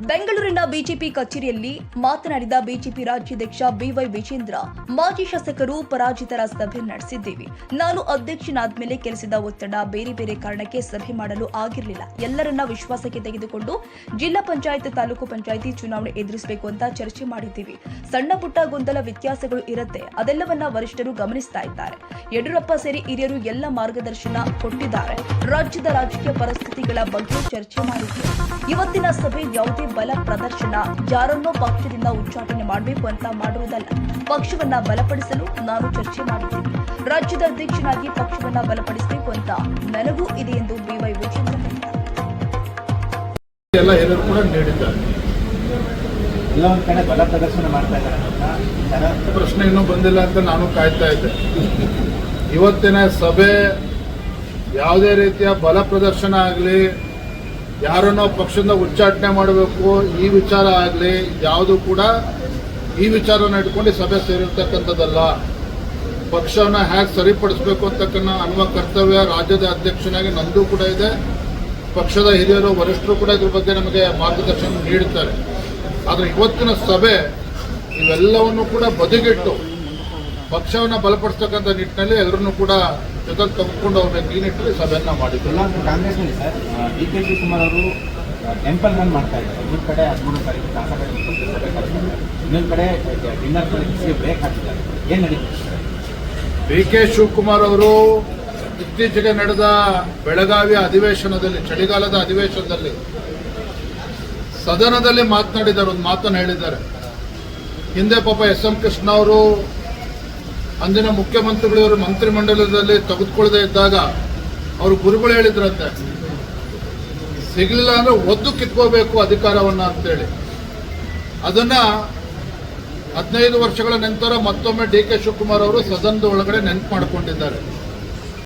ಬೆಂಗಳೂರಿನ ಬಿಜೆಪಿ ಕಚೇರಿಯಲ್ಲಿ ಮಾತನಾಡಿದ ಬಿಜೆಪಿ ರಾಜ್ಯಾಧ್ಯಕ್ಷ ಬಿವೈ ವಿಜೇಂದ್ರ, ಮಾಜಿ ಶಾಸಕರು ಪರಾಜಿತರ ಸಭೆ ನಡೆಸಿದ್ದೀವಿ. ನಾನು ಅಧ್ಯಕ್ಷನಾದ ಮೇಲೆ ಕೆಲಸದ ಒತ್ತಡ ಬೇರೆ ಬೇರೆ ಕಾರಣಕ್ಕೆ ಸಭೆ ಮಾಡಲು ಆಗಿರಲಿಲ್ಲ. ಎಲ್ಲರನ್ನ ವಿಶ್ವಾಸಕ್ಕೆ ತೆಗೆದುಕೊಂಡು ಜಿಲ್ಲಾ ಪಂಚಾಯತ್, ತಾಲೂಕು ಪಂಚಾಯಿತಿ ಚುನಾವಣೆ ಎದುರಿಸಬೇಕು ಅಂತ ಚರ್ಚೆ ಮಾಡಿದ್ದೀವಿ. ಸಣ್ಣ ಪುಟ್ಟ ಗೊಂದಲ ವ್ಯತ್ಯಾಸಗಳು ಇರುತ್ತೆ. ಅದೆಲ್ಲವನ್ನ ವರಿಷ್ಠರು ಗಮನಿಸ್ತಾ ಇದ್ದಾರೆ. ಯಡಿಯೂರಪ್ಪ ಸೇರಿ ಹಿರಿಯರು ಎಲ್ಲ ಮಾರ್ಗದರ್ಶನ ಕೊಟ್ಟಿದ್ದಾರೆ. ರಾಜ್ಯದ ರಾಜಕೀಯ ಪರಿಸ್ಥಿತಿಗಳ ಬಗ್ಗೆ ಚರ್ಚೆ ಮಾಡಿದ್ದೀವಿ. ಇವತ್ತಿನ ಸಭೆ ಯಾವುದೇ ಬಲ ಪ್ರದರ್ಶನ. ಯಾರನ್ನೋ ಪಕ್ಷದಿಂದ ಉಚ್ಚಾಟನೆ ಮಾಡಬೇಕು ಅಂತ ಮಾಡುವುದಲ್ಲ. ಪಕ್ಷವನ್ನ ಬಲಪಡಿಸಲು ನಾನು ಚರ್ಚೆ ಮಾಡಿದ್ದೀನಿ. ರಾಜ್ಯದ ಅಧ್ಯಕ್ಷನಾಗಿ ಪಕ್ಷವನ್ನ ಬಲಪಡಿಸಬೇಕು ಅಂತ ನನಗೂ ಇದೆ ಎಂದು ಬಿವೈ ವಿಜೇಂದ್ರ ಹೇಳಿದ್ದಾರೆ. ಎಲ್ಲ ಹಿರಿಯರು ಕೂಡ ನೀಡಿದ್ದಾರೆ. ಎಲ್ಲ ಕಡೆ ಬಲ ಪ್ರದರ್ಶನ ಮಾಡ್ತಾ ಇದ್ದಾರೆ ಅಂತ. ಪ್ರಶ್ನೆ ಇನ್ನೂ ಬಂದಿಲ್ಲ ಅಂತ ನಾನು ಕಾಯ್ತಾ ಇದ್ದೆ. ಇವತ್ತಿನ ಸಭೆ ಯಾವುದೇ ರೀತಿಯ ಬಲ ಪ್ರದರ್ಶನ ಆಗಲಿ ಯಾರನ್ನೋ ಪಕ್ಷದಿಂದ ಉಚ್ಚಾಟನೆ ಮಾಡಬೇಕು, ಈ ವಿಚಾರ ಆಗಲಿ, ಯಾವುದು ಕೂಡ ಈ ವಿಚಾರನ ಇಟ್ಕೊಂಡು ಸಭೆ ಸೇರಿರ್ತಕ್ಕಂಥದ್ದಲ್ಲ. ಪಕ್ಷವನ್ನ ಹೇಗೆ ಸರಿಪಡಿಸಬೇಕು ಅಂತಕ್ಕನ್ನ ಅನ್ನುವ ಕರ್ತವ್ಯ ರಾಜ್ಯದ ಅಧ್ಯಕ್ಷನಾಗಿ ನಂದು ಕೂಡ ಇದೆ. ಪಕ್ಷದ ಹಿರಿಯರು, ವರಿಷ್ಠರು ಕೂಡ ಇದ್ರ ಬಗ್ಗೆ ನಮಗೆ ಮಾರ್ಗದರ್ಶನ ನೀಡುತ್ತಾರೆ ಆದರೆ ಇವತ್ತಿನ ಸಭೆ ಇವೆಲ್ಲವನ್ನು ಕೂಡ ಬದಿಗಿಟ್ಟು ಪಕ್ಷವನ್ನು ಬಲಪಡಿಸ್ತಕ್ಕಂಥ ನಿಟ್ಟಿನಲ್ಲಿ ಎಲ್ಲರನ್ನೂ ಕೂಡ ಜೊತೆ ತೆಗೆದುಕೊಂಡು ಹೋಗ್ಬೇಕು ಈ ನಿಟ್ಟಿನಲ್ಲಿ ಸಭೆಯನ್ನ ಮಾಡಿದ್ರು. ಕಾಂಗ್ರೆಸ್ ಕಾಂಗ್ರೆಸ್ನಲ್ಲಿ ಸರ್. ಡಿ ಕೆ ಶಿವಕುಮಾರ್ ಅವರು ಟೆಂಪಲ್ ರನ್ ಮಾಡ್ತಾ ಇದ್ದಾರೆ. ಇನ್ನೊಂದು ಕಡೆ ಹದಿಮೂರು ತಾರೀಕು ಮುಖ್ಯಮಂತ್ರಿ ಸಭೆ ಕರೆದಿದ್ದಾರೆ. ಇನ್ನೊಂದು ಕಡೆ ಡಿನ್ನರ್ ಬಿಸಿಗೆ ಬ್ರೇಕ್ ಹಾಕಿದ್ದಾರೆ. ಏನು ನಡೀತಿದೆ ಡಿ ಕೆ ಶಿವಕುಮಾರ್ ಅವರು ಇತ್ತೀಚೆಗೆ ನಡೆದ ಬೆಳಗಾವಿ ಅಧಿವೇಶನದಲ್ಲಿ ಚಳಿಗಾಲದ ಅಧಿವೇಶನದಲ್ಲಿ ಸದನದಲ್ಲಿ ಮಾತನಾಡಿದ್ದಾರೆ ಒಂದು ಮಾತನ್ನು ಹೇಳಿದ್ದಾರೆ. ಹಿಂದೆ ಪಾಪ ಎಸ್ ಎಂ ಕೃಷ್ಣ ಅವರು ಅಂದಿನ ಮುಖ್ಯಮಂತ್ರಿಗಳು ಮಂತ್ರಿಮಂಡಲದಲ್ಲಿ ತೆಗೆದುಕೊಳ್ಳದೆ ಇದ್ದಾಗ ಅವರು ಗುರುಗಳು ಹೇಳಿದ್ರಂತೆ, ಸಿಗಲಿಲ್ಲ ಅಂದ್ರೆ ಒದ್ದು ಕಿತ್ಕೋಬೇಕು ಅಧಿಕಾರವನ್ನ ಅಂತೇಳಿ. ಅದನ್ನ ಹದಿನೈದು ವರ್ಷಗಳ ನಂತರ ಮತ್ತೊಮ್ಮೆ ಡಿ ಕೆ ಶಿವಕುಮಾರ್ ಅವರು ಸದನದ ಒಳಗಡೆ ನೆನಪು ಮಾಡಿಕೊಂಡಿದ್ದಾರೆ.